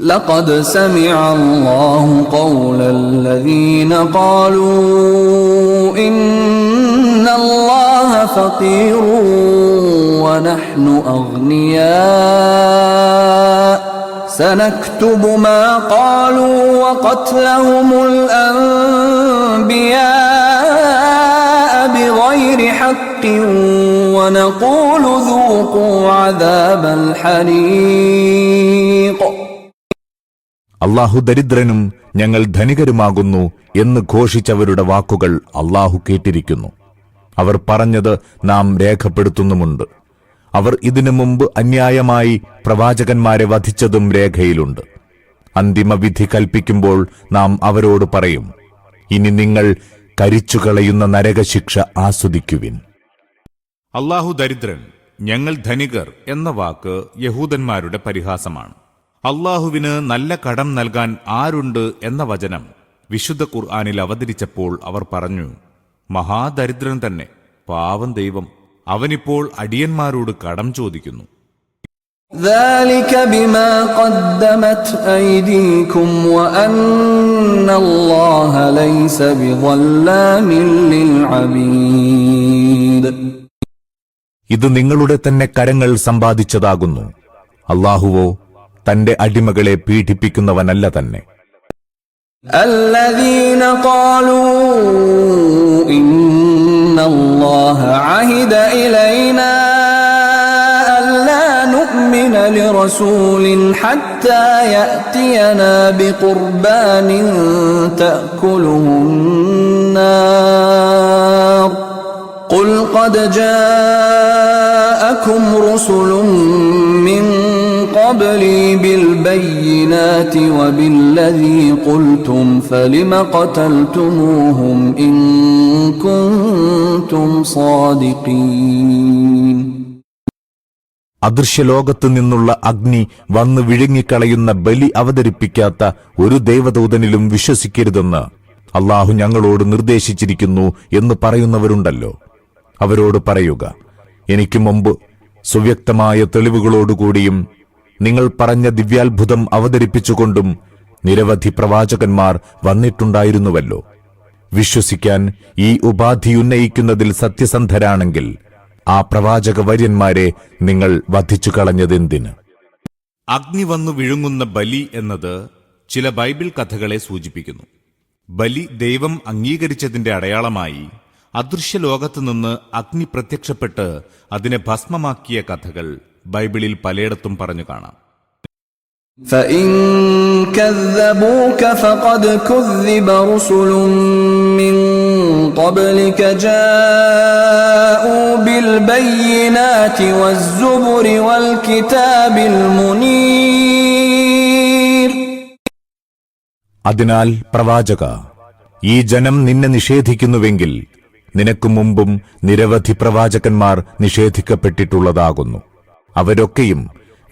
لقد سمع الله قول الذين قالوا إن الله فقير ونحن أغنياء. سنكتب ما قالوا وقتلهم الأنبياء بغير حق ونقول ذوقوا عذاب الحريق. അള്ളാഹു ദരിദ്രനും ഞങ്ങൾ ധനികരുമാകുന്നു എന്ന് ഘോഷിച്ചവരുടെ വാക്കുകൾ അള്ളാഹു കേട്ടിരിക്കുന്നു. അവർ പറഞ്ഞത് നാം രേഖപ്പെടുത്തുന്നുമുണ്ട്. അവർ ഇതിനു മുമ്പ് അന്യായമായി പ്രവാചകന്മാരെ വധിച്ചതും രേഖയിലുണ്ട്. അന്തിമവിധി കൽപ്പിക്കുമ്പോൾ നാം അവരോട് പറയും ഇനി നിങ്ങൾ കരിച്ചുകളയുന്ന നരകശിക്ഷ ആസ്വദിക്കുവിൻ. അള്ളാഹു ദരിദ്രൻ ഞങ്ങൾ ധനികർ എന്ന വാക്ക് യഹൂദന്മാരുടെ പരിഹാസമാണ്. അള്ളാഹുവിന് നല്ല കടം നൽകാൻ ആരുണ്ട് എന്ന വചനം വിശുദ്ധ ഖുർആാനിൽ അവതരിച്ചപ്പോൾ അവർ പറഞ്ഞു മഹാദരിദ്രൻ തന്നെ പാവം ദൈവം അവനിപ്പോൾ അടിയന്മാരോട് കടം ചോദിക്കുന്നു. ഇത് നിങ്ങളുടെ തന്നെ കരങ്ങൾ സമ്പാദിച്ചതാകുന്നു. അള്ളാഹുവോ തന്റെ അടിമകളെ പീഡിപ്പിക്കുന്നവനല്ല തന്നെ الذين قالوا إن الله عهد إلينا ألا نؤمن لرسول حتى يأتينا بقربان تأكله النار قل قد جاءكم رسل من قبلي بالبينات وبالذي قلتم فلم قتلتموهم إن كنتم صادقين അദൃശ്യലോകത്തു നിന്നുള്ള അഗ്നി വന്ന് വിഴുങ്ങിക്കളയുന്ന ബലി അവതരിപ്പിക്കാത്ത ഒരു ദൈവദൂതനിലും വിശ്വസിക്കരുതെന്ന് അള്ളാഹു ഞങ്ങളോട് നിർദ്ദേശിച്ചിരിക്കുന്നു എന്ന് പറയുന്നവരുണ്ടല്ലോ അവരോട് പറയുക എനിക്ക് മുമ്പ് സുവ്യക്തമായ തെളിവുകളോടുകൂടിയും നിങ്ങൾ പറഞ്ഞ ദിവ്യാത്ഭുതം അവതരിപ്പിച്ചുകൊണ്ടും നിരവധി പ്രവാചകന്മാർ വന്നിട്ടുണ്ടായിരുന്നുവല്ലോ. വിശ്വസിക്കാൻ ഈ ഉപാധി ഉന്നയിക്കുന്നതിൽ സത്യസന്ധരാണെങ്കിൽ ആ പ്രവാചക വര്യന്മാരെ നിങ്ങൾ വധിച്ചു കളഞ്ഞതെന്തിന് അഗ്നി വന്നു വിഴുങ്ങുന്ന ബലി എന്നത് ചില ബൈബിൾ കഥകളെ സൂചിപ്പിക്കുന്നു. ബലി ദൈവം അംഗീകരിച്ചതിന്റെ അടയാളമായി അദൃശ്യ നിന്ന് അഗ്നി പ്രത്യക്ഷപ്പെട്ട് അതിനെ ഭസ്മമാക്കിയ കഥകൾ ബൈബിളിൽ പലയിടത്തും പറഞ്ഞു കാണാം فإن كذبوك فقد كذب رسل من قبلك جاءوا بالبينات والزبر والكتاب المنير അതിനാൽ പ്രവാചക ഈ ജനം നിന്നെ നിഷേധിക്കുന്നുവെങ്കിൽ നിനക്കു മുമ്പും നിരവധി പ്രവാചകന്മാർ നിഷേധിക്കപ്പെട്ടിട്ടുള്ളതാകുന്നു അവരൊക്കെയും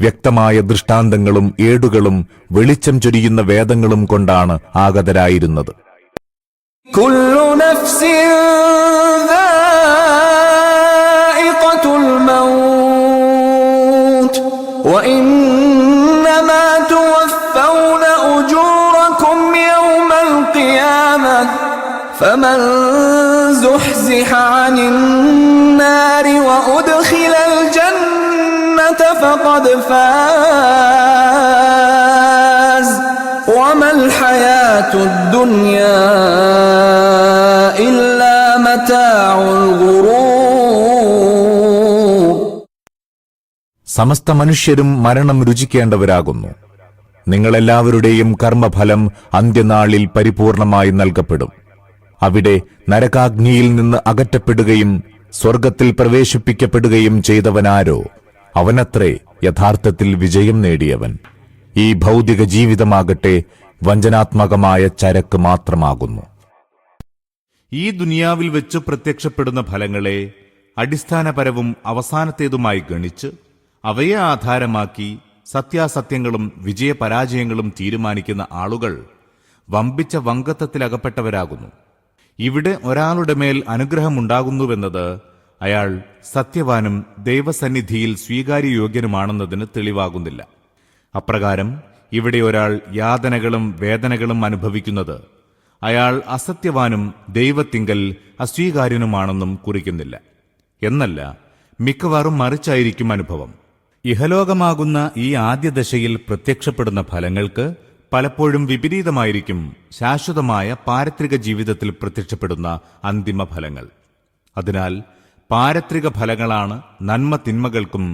വ്യക്തമായ ദൃഷ്ടാന്തങ്ങളും ഏടുകളും വെളിച്ചം ചൊരിയുന്ന വേദങ്ങളും കൊണ്ടാണ് ആഗതരായിരുന്നത്. كل فقد فاز وما الحياة الدنيا إلا متاع الغرور സമസ്ത മനുഷ്യരും മരണം രുചിക്കേണ്ടവരാകുന്നു നിങ്ങളെല്ലാവരുടെയും കർമ്മഫലം അന്ത്യനാളിൽ പരിപൂർണമായി നൽകപ്പെടും അവിടെ നരകാഗ്നിയിൽ നിന്ന് അകറ്റപ്പെടുകയും സ്വർഗത്തിൽ പ്രവേശിപ്പിക്കപ്പെടുകയും ചെയ്തവനാരോ അവനത്രേ യഥാർത്ഥത്തിൽ വിജയം നേടിയവൻ. ഈ ഭൗതിക ജീവിതമാകട്ടെ വഞ്ചനാത്മകമായ ചരക്ക് മാത്രമാകുന്നു. ഈ ദുനിയാവിൽ വെച്ച് പ്രത്യക്ഷപ്പെടുന്ന ഫലങ്ങളെ അടിസ്ഥാനപരവും അവസാനത്തേതുമായി ഗണിച്ച് അവയെ ആധാരമാക്കി സത്യാസത്യങ്ങളും വിജയപരാജയങ്ങളും തീരുമാനിക്കുന്ന ആളുകൾ വമ്പിച്ച വങ്കത്വത്തിലകപ്പെട്ടവരാകുന്നു ഇവിടെ ഒരാളുടെ മേൽ അനുഗ്രഹമുണ്ടാകുന്നുവെന്നത് അയാൾ സത്യവാനും ദൈവസന്നിധിയിൽ സ്വീകാര്യയോഗ്യനുമാണെന്നതിന് തെളിവാകുന്നില്ല. അപ്രകാരം ഇവിടെ ഒരാൾ യാതനകളും വേദനകളും അനുഭവിക്കുന്നത് അയാൾ അസത്യവാനും ദൈവത്തിങ്കൽ അസ്വീകാര്യനുമാണെന്നും കുറിക്കുന്നില്ല. എന്നല്ല മിക്കവാറും മറിച്ചായിരിക്കും അനുഭവം. ഇഹലോകമാകുന്ന ഈ ആദ്യ ദശയിൽ പ്രത്യക്ഷപ്പെടുന്ന ഫലങ്ങൾക്ക് പലപ്പോഴും വിപരീതമായിരിക്കും ശാശ്വതമായ പാരത്രിക ജീവിതത്തിൽ പ്രത്യക്ഷപ്പെടുന്ന അന്തിമ ഫലങ്ങൾ അതിനാൽ പാരത്രിക ഫലങ്ങളാണ് നന്മ തിന്മകൾക്കും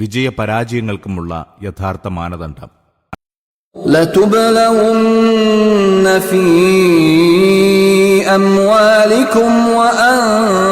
വിജയപരാജയങ്ങൾക്കുമുള്ള യഥാർത്ഥ മാനദണ്ഡം لتبلون في أموالكم وأنفسكم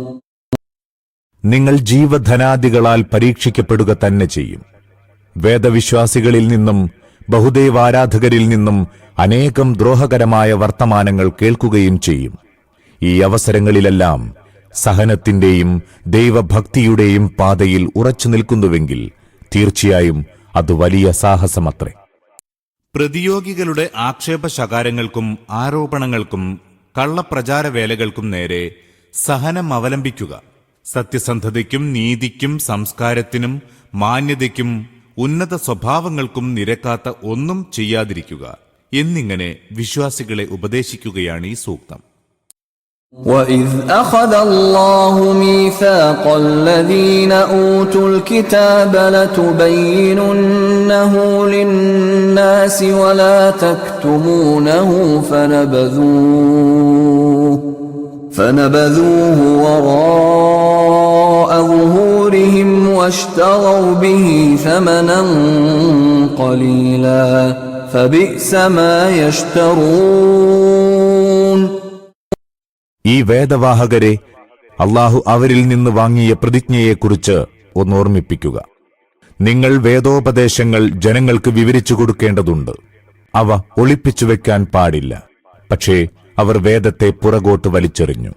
നിങ്ങൾ ജീവധനാദികളാൽ പരീക്ഷിക്കപ്പെടുക തന്നെ ചെയ്യും. വേദവിശ്വാസികളിൽ നിന്നും ബഹുദൈവാരാധകരിൽ നിന്നും അനേകം ദ്രോഹകരമായ വർത്തമാനങ്ങൾ കേൾക്കുകയും ചെയ്യും. ഈ അവസരങ്ങളിലെല്ലാം സഹനത്തിന്റെയും ദൈവഭക്തിയുടെയും പാതയിൽ ഉറച്ചു നിൽക്കുന്നുവെങ്കിൽ തീർച്ചയായും അത് വലിയ സാഹസമത്രേ. പ്രതിയോഗികളുടെ ആക്ഷേപശകാരങ്ങൾക്കും ആരോപണങ്ങൾക്കും കള്ളപ്രചാരവേലകൾക്കും നേരെ സഹനം അവലംബിക്കുക. സത്യസന്ധതയ്ക്കും നീതിക്കും സംസ്കാരത്തിനും മാന്യതയ്ക്കും ഉന്നത സ്വഭാവങ്ങൾക്കും നിരക്കാത്ത ഒന്നും ചെയ്യാതിരിക്കുക എന്നിങ്ങനെ വിശ്വാസികളെ ഉപദേശിക്കുകയാണ് ഈ സൂക്തം وإذ أخذ الله ميثاق الذين أوتوا الكتاب لتبيننه للناس ولا تكتمونه فنبذوه فنبذوه وراء ظهورهم واشتروا به ثمنا قليلا فبئس ما يشترون ഈ വേദവാഹകരെ അള്ളാഹു അവരിൽ നിന്ന് വാങ്ങിയ പ്രതിജ്ഞയെക്കുറിച്ച് ഒന്ന് ഓർമ്മിപ്പിക്കുക നിങ്ങൾ വേദോപദേശങ്ങൾ ജനങ്ങൾക്ക് വിവരിച്ചു കൊടുക്കേണ്ടതുണ്ട് അവ ഒളിപ്പിച്ചു വെക്കാൻ പാടില്ല പക്ഷേ അവർ വേദത്തെ പുറകോട്ട് വലിച്ചെറിഞ്ഞു.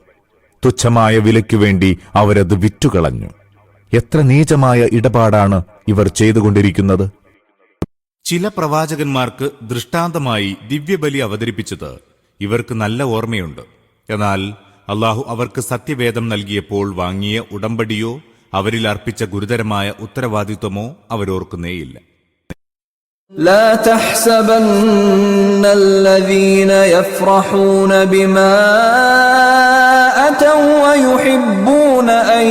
തുച്ഛമായ വിലയ്ക്കു വേണ്ടി അവരത് വിറ്റുകളഞ്ഞു. എത്ര നീചമായ ഇടപാടാണ് ഇവർ ചെയ്തുകൊണ്ടിരിക്കുന്നത്? ചില പ്രവാചകന്മാർക്ക് ദൃഷ്ടാന്തമായി ദിവ്യബലി അവതരിപ്പിച്ചത് ഇവർക്ക് നല്ല ഓർമ്മയുണ്ട്. എന്നാൽ അള്ളാഹു അവർക്ക് സത്യവേദം നൽകിയപ്പോൾ വാങ്ങിയ ഉടമ്പടിയോ അവരിൽ അർപ്പിച്ച ഗുരുതരമായ ഉത്തരവാദിത്വമോ അവരോർക്കുന്നേയില്ല. لا تحسبن الذين يفرحون بما أتوا ويحبون أن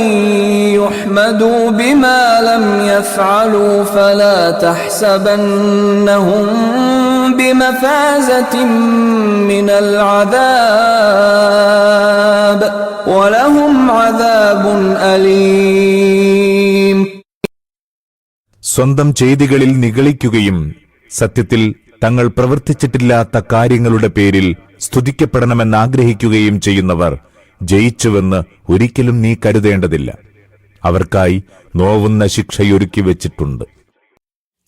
يحمدوا بما لم يفعلوا فلا تحسبنهم بمفازة من العذاب ولهم عذاب أليم. സ്വന്തം ചെയ്തികളിൽ നിഗളിക്കുകയും സത്യത്തിൽ തങ്ങൾ പ്രവർത്തിച്ചിട്ടില്ലാത്ത കാര്യങ്ങളുടെ പേരിൽ സ്തുതിക്കപ്പെടണമെന്ന് ആഗ്രഹിക്കുകയും ചെയ്യുന്നവർ ജയിച്ചുവെന്ന് ഒരിക്കലും നീ കരുതേണ്ടതില്ല. അവർക്കായി നോവുന്ന ശിക്ഷയൊരുക്കി വെച്ചിട്ടുണ്ട്.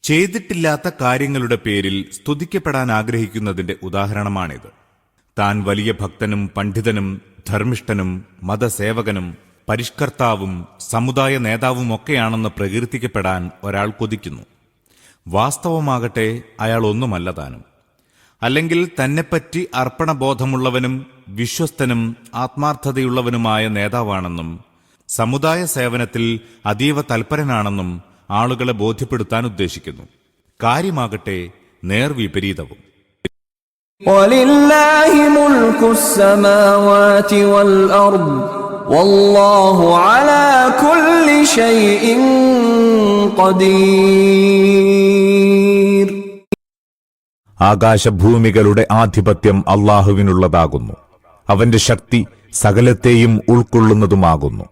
ചെയ്തിട്ടില്ലാത്ത കാര്യങ്ങളുടെ പേരിൽ സ്തുതിക്കപ്പെടാൻ ആഗ്രഹിക്കുന്നതിന്റെ ഉദാഹരണമാണിത്. താൻ വലിയ ഭക്തനും പണ്ഡിതനും ധർമ്മിഷ്ഠനും മതസേവകനും പരിഷ്കർത്താവും സമുദായ നേതാവുമൊക്കെയാണെന്ന് പ്രകീർത്തിക്കപ്പെടാൻ ഒരാൾ കൊതിക്കുന്നു വാസ്തവമാകട്ടെ അയാൾ ഒന്നുമല്ല താനും അല്ലെങ്കിൽ തന്നെപ്പറ്റി അർപ്പണബോധമുള്ളവനും വിശ്വസ്തനും ആത്മാർത്ഥതയുള്ളവനുമായ നേതാവാണെന്നും സമുദായ സേവനത്തിൽ അതീവ തൽപരനാണെന്നും ആളുകളെ ബോധ്യപ്പെടുത്താൻ ഉദ്ദേശിക്കുന്നു കാര്യമാകട്ടെ നേർവിപരീതവും ولله ملك السماوات والأرض والله على كل شيء قدير ആകാശഭൂമികളുടെ ആധിപത്യം അള്ളാഹുവിനുള്ളതാകുന്നു അവന്റെ ശക്തി സകലത്തെയും ഉൾക്കൊള്ളുന്നതുമാകുന്നു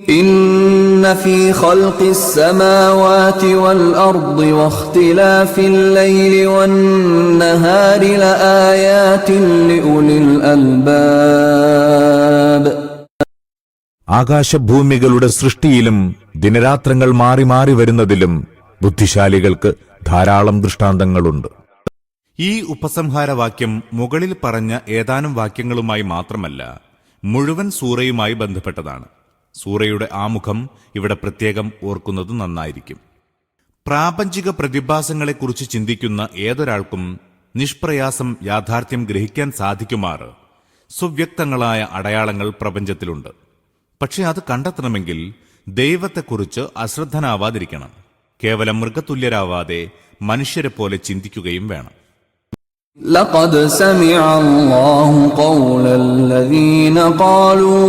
إن في خلق السماوات والأرض واختلاف الليل والنهار لآيات لأولي الألباب ആകാശഭൂമികളുടെ സൃഷ്ടിയിലും ദിനരാത്രങ്ങൾ മാറി മാറി വരുന്നതിലും ബുദ്ധിശാലികൾക്ക് ധാരാളം ദൃഷ്ടാന്തങ്ങളുണ്ട്. ഈ ഉപസംഹാരവാക്യം മുകളിൽ പറഞ്ഞ ഏതാനും വാക്യങ്ങളുമായി മാത്രമല്ല മുഴുവൻ സൂറയുമായി ബന്ധപ്പെട്ടതാണ്. സൂറയുടെ ആമുഖം ഇവിടെ പ്രത്യേകം ഓർക്കുന്നത് നന്നായിരിക്കും. പ്രാപഞ്ചിക പ്രതിഭാസങ്ങളെക്കുറിച്ച് ചിന്തിക്കുന്ന ഏതൊരാൾക്കും നിഷ്പ്രയാസം യാഥാർത്ഥ്യം ഗ്രഹിക്കാൻ സാധിക്കുമാറ് സുവ്യക്തങ്ങളായ അടയാളങ്ങൾ പ്രപഞ്ചത്തിലുണ്ട്. പക്ഷെ അത് കണ്ടെത്തണമെങ്കിൽ ദൈവത്തെക്കുറിച്ച് അശ്രദ്ധനാവാതിരിക്കണം കേവലം മൃഗതുല്യരാവാതെ മനുഷ്യരെ പോലെ ചിന്തിക്കുകയും വേണം لقد سمع الله قول الذين قالوا